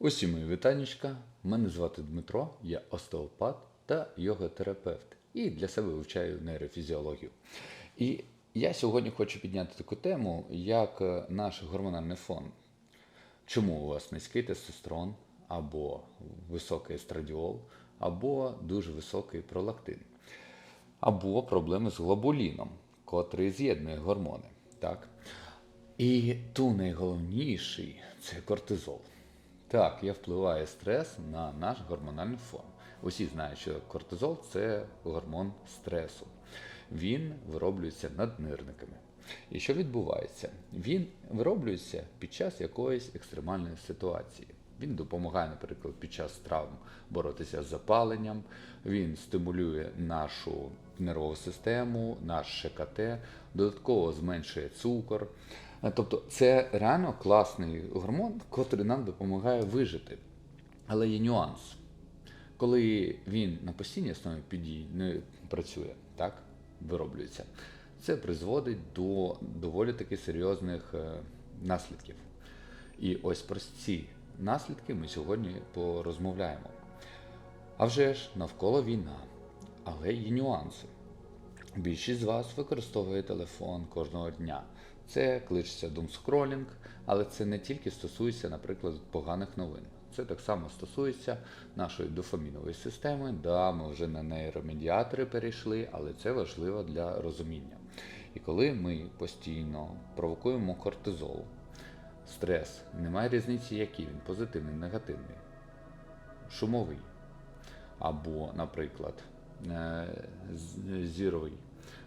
Усі мої вітанечка. Мене звати Дмитро, я остеопат та йоготерапевт. І для себе вивчаю нейрофізіологію. І я сьогодні хочу підняти таку тему, як е, наш гормональний фон. Чому у вас низький тестостерон, або високий естрадіол, або дуже високий пролактин, або проблеми з глобуліном, котрий з'єднує гормони. Так? І ту найголовніший це кортизол. Так, як впливає стрес на наш гормональний фон. Усі знають, що кортизол це гормон стресу. Він вироблюється наднирниками. І що відбувається? Він вироблюється під час якоїсь екстремальної ситуації. Він допомагає, наприклад, під час травм боротися з запаленням, він стимулює нашу нервову систему, наш ШКТ, додатково зменшує цукор. Е, Тобто це реально класний гормон, який нам допомагає вижити. Але є нюанс. Коли він на постійній основі підій не працює, так, вироблюється, це призводить до доволі таки серйозних е, наслідків. І ось про ці наслідки ми сьогодні порозмовляємо. А вже ж навколо війна, але є нюанси. Більшість з вас використовує телефон кожного дня. Це кличеться думскролінг, але це не тільки стосується, наприклад, поганих новин. Це так само стосується нашої дофамінової системи. Да, ми вже на нейромедіатори перейшли, але це важливо для розуміння. І коли ми постійно провокуємо кортизол, стрес, немає різниці, який він позитивний, негативний, шумовий, або, наприклад, зіровий,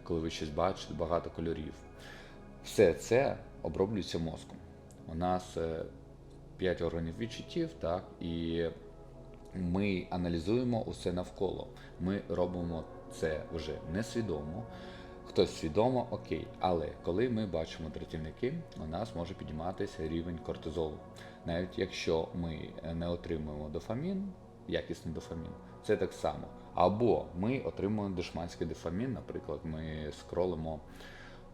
коли ви щось бачите, багато кольорів. Все це оброблюється мозком. У нас е, п'ять органів відчуттів, так, і ми аналізуємо усе навколо. Ми робимо це вже несвідомо. Хтось свідомо, окей, але коли ми бачимо дратівники, у нас може підніматися рівень кортизолу. Навіть якщо ми не отримуємо дофамін, якісний дофамін, це так само. Або ми отримуємо дешманський дофамін, наприклад, ми скролимо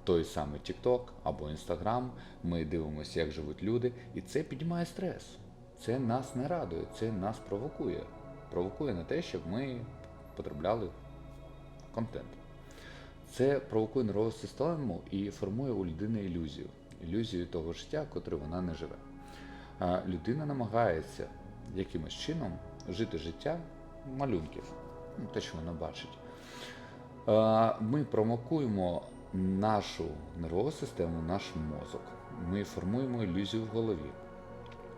той самий TikTok або Instagram, ми дивимося, як живуть люди, і це піднімає стрес. Це нас не радує, це нас провокує. Провокує на те, щоб ми потребляли контент. Це провокує нервову систему і формує у людини ілюзію. Ілюзію того життя, котре вона не живе. Людина намагається якимось чином жити життя малюнків, те, що вона бачить. Е, Ми промокуємо нашу нервову систему, наш мозок. Ми формуємо ілюзію в голові.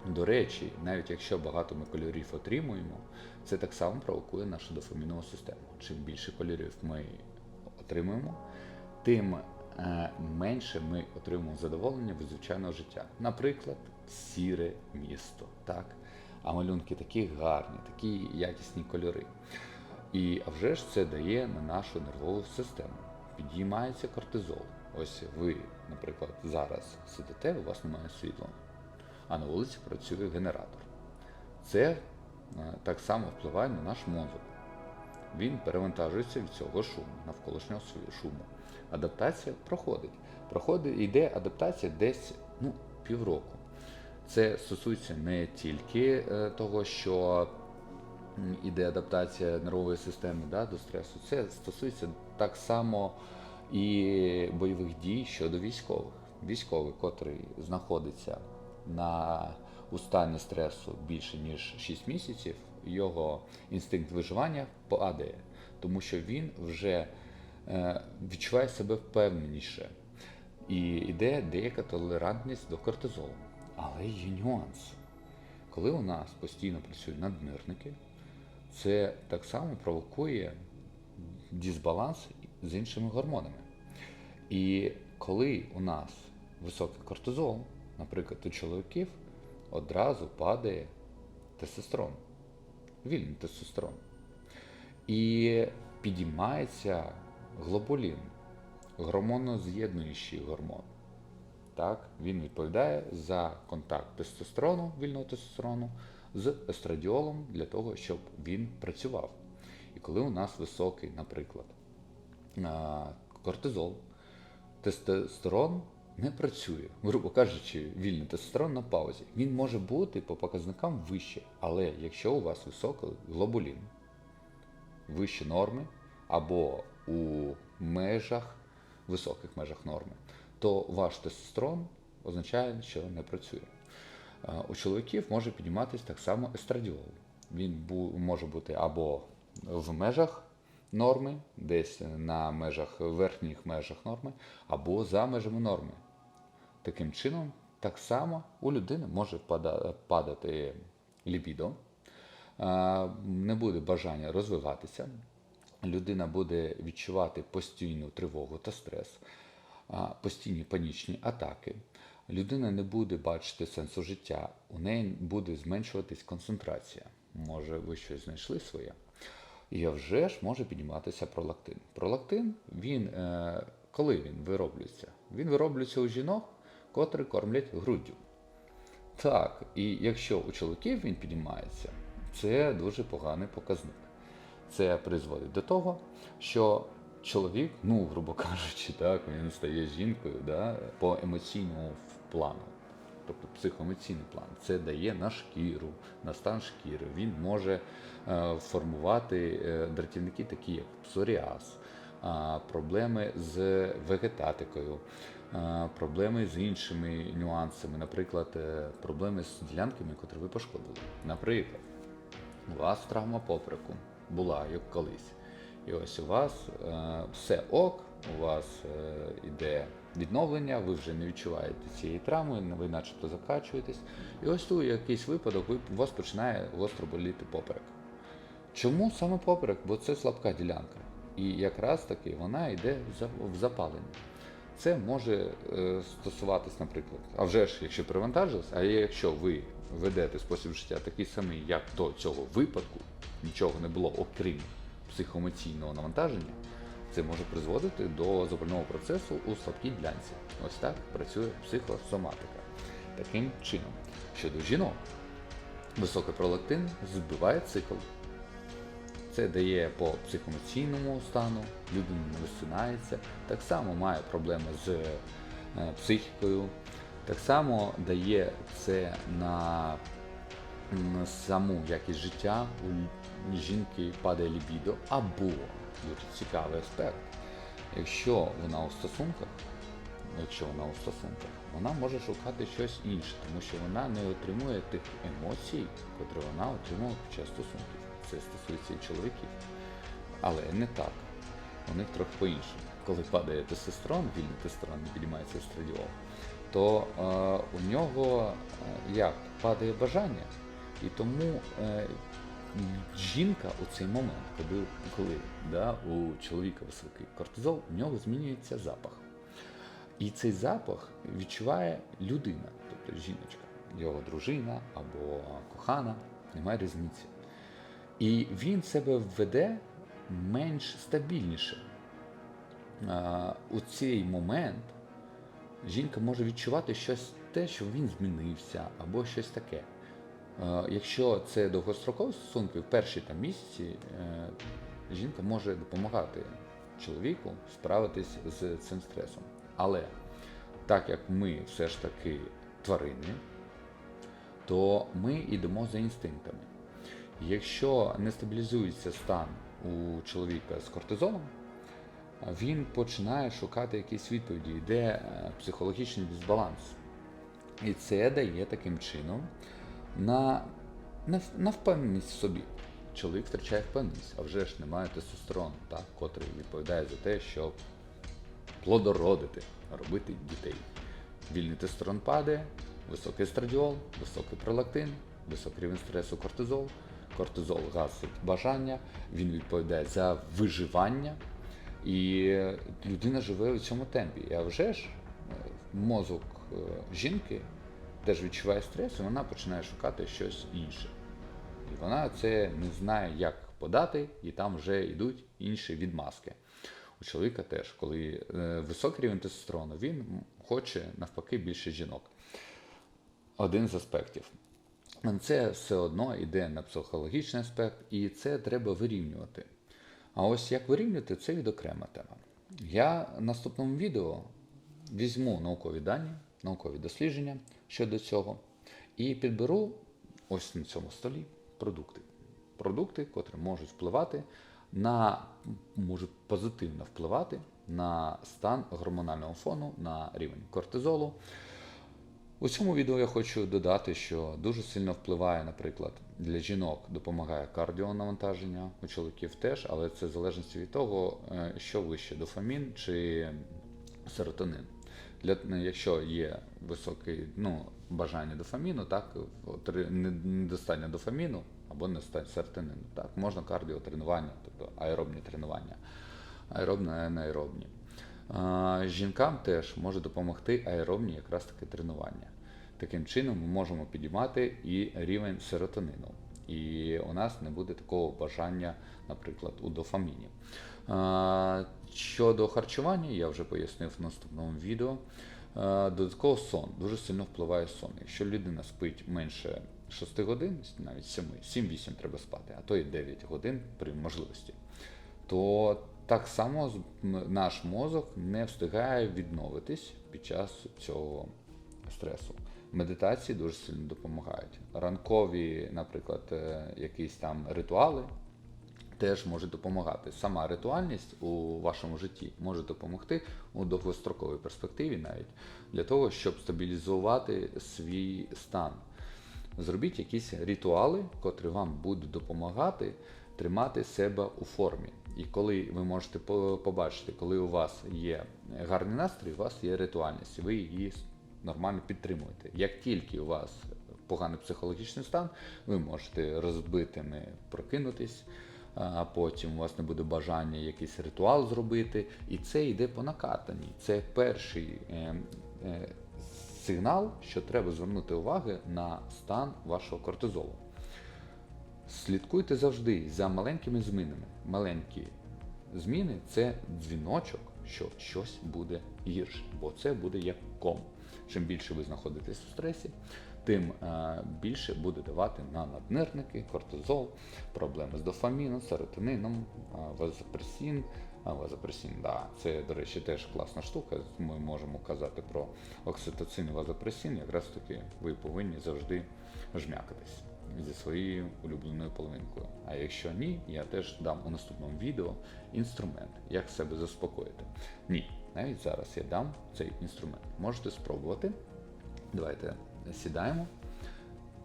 До речі, навіть якщо багато ми кольорів отримуємо, це так само провокує нашу дофамінову систему. Чим більше кольорів ми отримуємо, тим е, менше ми отримуємо задоволення від звичайного життя. Наприклад, сіре місто. Так? А малюнки такі гарні, такі якісні кольори. І а вже ж це дає на нашу нервову систему. Підіймається кортизол. Ось ви, наприклад, зараз сидите, у вас немає світла, а на вулиці працює генератор. Це е, так само впливає на наш мозок. Він перевантажується від цього шуму, навколишнього шуму. Адаптація проходить. Проходить, йде адаптація десь ну, півроку. Це стосується не тільки е, того, що іде адаптація нервової системи да, до стресу, це стосується так само і бойових дій щодо військових. Військовий, котрий знаходиться на у стані стресу більше ніж 6 місяців, його інстинкт виживання падає, тому що він вже е, відчуває себе впевненіше. І йде деяка толерантність до кортизолу. Але є нюанс. Коли у нас постійно працюють наднирники, це так само провокує дисбаланс з іншими гормонами. І коли у нас високий кортизол, наприклад, у чоловіків одразу падає тестостерон, вільний тестостерон. І підіймається глобулін, гормоноз'єднуючий гормон. Так, він відповідає за контакт тестостерону, вільного тестостерону з естрадіолом для того, щоб він працював. І коли у нас високий, наприклад, кортизол, тестостерон не працює, грубо кажучи, вільний тестостерон на паузі. Він може бути по показникам вище, але якщо у вас високий глобулін, вище норми або у межах, високих межах норми, то ваш тестостерон означає, що не працює. У чоловіків може підніматися так само естрадіол. Він може бути або в межах норми, десь на межах верхніх межах норми, або за межами норми. Таким чином, так само у людини може падати лібідо, не буде бажання розвиватися, людина буде відчувати постійну тривогу та стрес, постійні панічні атаки. Людина не буде бачити сенсу життя, у неї буде зменшуватись концентрація. Може, ви щось знайшли своє? І вже ж може підніматися пролактин. Пролактин, він, е, коли він вироблюється? Він вироблюється у жінок, котрі кормлять груддю. Так, і якщо у чоловіків він піднімається, це дуже поганий показник. Це призводить до того, що чоловік, ну, грубо кажучи, так, він стає жінкою да, по емоційному плану, тобто психоемоційний план. Це дає на шкіру, на стан шкіри. Він може е, формувати е, дратівники, такі як псоріаз, а, проблеми з вегетатикою, проблеми з іншими нюансами, наприклад, е, проблеми з ділянками, котрі ви пошкодили. Наприклад, у вас травма попереку була як колись. І ось у вас е, все ок, у вас е, іде відновлення, ви вже не відчуваєте цієї травми, ви начебто закачуєтесь. І ось тут якийсь випадок, ви, у вас починає гостро боліти поперек. Чому саме поперек? Бо це слабка ділянка. І якраз таки вона йде в запалення. Це може е, стосуватись, наприклад, а вже ж, якщо перевантажилось, а якщо ви ведете спосіб життя такий самий, як до цього випадку, нічого не було, окрім психоемоційного навантаження, це може призводити до запального процесу у слабкій ділянці. Ось так працює психосоматика. Таким чином, щодо жінок, високий пролактин збиває цикл. Це дає по психоемоційному стану, людина не висинається, так само має проблеми з е, психікою, так само дає це на саму якість життя, у жінки падає лібідо, або дуже цікавий аспект. Якщо вона у стосунках, якщо вона у стосунках, вона може шукати щось інше, тому що вона не отримує тих емоцій, котрі вона отримала під час стосунків. Це стосується і чоловіків. Але не так. У них трохи по-іншому. Коли падає тестостерон, вільний тестостерон, не підіймається естрадіол, то е, у нього е, як падає бажання. І тому е, жінка у цей момент, коли, коли да, у чоловіка високий кортизол, у нього змінюється запах. І цей запах відчуває людина, тобто жіночка, його дружина або кохана, немає різниці. І він себе веде менш стабільніше. А, у цей момент жінка може відчувати щось те, що він змінився, або щось таке. Якщо це довгострокові стосунки, в перші там місяці е, жінка може допомагати чоловіку справитись з цим стресом. Але так як ми все ж таки тварини, то ми йдемо за інстинктами. Якщо не стабілізується стан у чоловіка з кортизолом, він починає шукати якісь відповіді, йде е, психологічний дисбаланс. І це дає таким чином на, на, в- собі. Чоловік втрачає впевненість, а вже ж немає тестостерону, так, котрий відповідає за те, щоб плодородити, робити дітей. Вільний тестостерон падає, високий естрадіол, високий пролактин, високий рівень стресу кортизол. Кортизол гасить бажання, він відповідає за виживання, і людина живе у цьому темпі. А вже ж е, мозок е, жінки теж відчуває стрес, і вона починає шукати щось інше. І вона це не знає, як подати, і там вже йдуть інші відмазки. У чоловіка теж, коли е, високий рівень тестостерону, він хоче навпаки більше жінок. Один з аспектів. Це все одно йде на психологічний аспект, і це треба вирівнювати. А ось як вирівнювати, це відокрема тема. Я в наступному відео візьму наукові дані, наукові дослідження щодо цього і підберу ось на цьому столі продукти. Продукти, котрі можуть впливати на, можуть позитивно впливати на стан гормонального фону, на рівень кортизолу. У цьому відео я хочу додати, що дуже сильно впливає, наприклад, для жінок допомагає кардіонавантаження, у чоловіків теж, але це в залежності від того, е, що вище дофамін чи серотонин. Для, якщо є високе ну, бажання дофаміну, так, отри- не- недостатньо дофаміну або недостатньо серотонину, так, можна кардіотренування, тобто аеробні тренування, аеробні, анаеробні. Жінкам теж може допомогти аеробні якраз таки тренування. Таким чином ми можемо підіймати і рівень серотонину. І у нас не буде такого бажання, наприклад, у дофаміні. Щодо харчування, я вже пояснив в наступному відео. Додатково сон дуже сильно впливає сон. Якщо людина спить менше 6 годин, навіть 7, 7-8 треба спати, а то і 9 годин при можливості, то так само наш мозок не встигає відновитись під час цього стресу. Медитації дуже сильно допомагають. Ранкові, наприклад, е, якісь там ритуали теж можуть допомагати. Сама ритуальність у вашому житті може допомогти у довгостроковій перспективі навіть для того, щоб стабілізувати свій стан. Зробіть якісь ритуали, котрі вам будуть допомагати тримати себе у формі. І коли ви можете побачити, коли у вас є гарний настрій, у вас є ритуальність, ви її нормально підтримуєте. Як тільки у вас поганий психологічний стан, ви можете розбитими прокинутись, потім у вас не буде бажання якийсь ритуал зробити, і це йде по накатанні. Це перший е, е, сигнал, що треба звернути увагу на стан вашого кортизолу. Слідкуйте завжди за маленькими змінами. Маленькі зміни це дзвіночок, що щось буде гірше, бо це буде як ком. Чим більше ви знаходитесь у стресі, тим е, більше буде давати на наднирники, кортизол, проблеми з дофаміном, серотонином, е, вазопресін. А вазопресін, да, це, до речі, теж класна штука. Ми можемо казати про окситоцин і вазопресін. Якраз таки ви повинні завжди жмякатись зі своєю улюбленою половинкою. А якщо ні, я теж дам у наступному відео інструмент, як себе заспокоїти. Ні, навіть зараз я дам цей інструмент. Можете спробувати. Давайте сідаємо.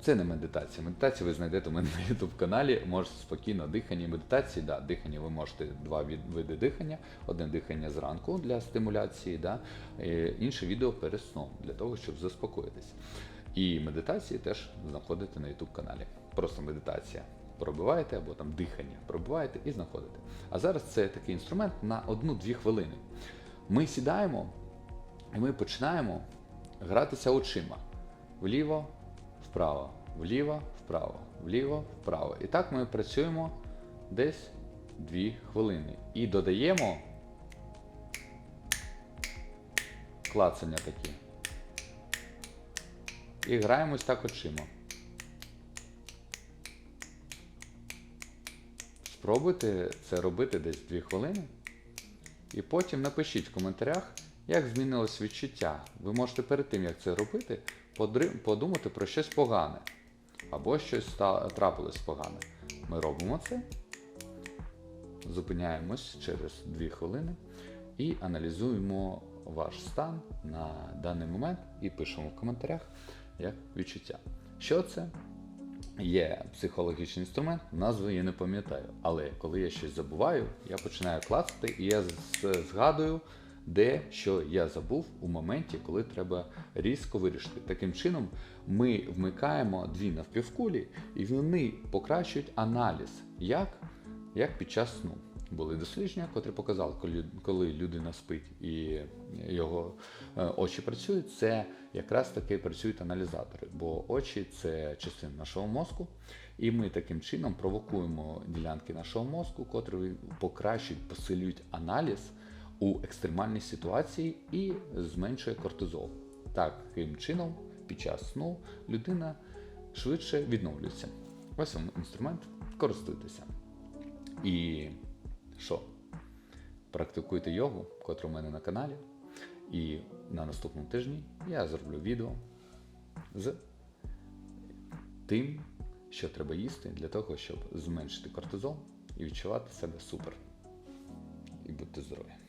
Це не медитація. Медитацію ви знайдете у мене на YouTube каналі. Можете спокійно дихання медитації. Да, дихання ви можете два види дихання. Одне дихання зранку для стимуляції, да, е, інше відео перед сном для того, щоб заспокоїтись. І медитації теж знаходите на YouTube каналі. Просто медитація пробиваєте або там дихання пробиваєте і знаходите. А зараз це такий інструмент на одну-дві хвилини. Ми сідаємо і ми починаємо гратися очима вліво, вправо, вліво, вправо, вліво, вправо. І так ми працюємо десь 2 хвилини. І додаємо клацання такі. І граємось так очима. Спробуйте це робити десь 2 хвилини. І потім напишіть в коментарях, як змінилось відчуття. Ви можете перед тим, як це робити, подумати про щось погане. Або щось трапилось погане. Ми робимо це, зупиняємось через 2 хвилини і аналізуємо ваш стан на даний момент і пишемо в коментарях як відчуття. Що це? Є психологічний інструмент, назви я не пам'ятаю. Але коли я щось забуваю, я починаю клацати і я згадую, де що я забув у моменті, коли треба різко вирішити. Таким чином, ми вмикаємо дві навпівкулі, і вони покращують аналіз, як, як під час сну. Були дослідження, котрі показали, коли, людина спить і його е, очі працюють, це якраз таки працюють аналізатори, бо очі це частина нашого мозку, і ми таким чином провокуємо ділянки нашого мозку, котрі покращують, посилюють аналіз у екстремальній ситуації і зменшує кортизол. Таким чином, під час сну людина швидше відновлюється. Ось вам інструмент, користуйтеся. І що? Практикуйте йогу, котра у мене на каналі. І на наступному тижні я зроблю відео з тим, що треба їсти для того, щоб зменшити кортизол і відчувати себе супер. І будьте здорові!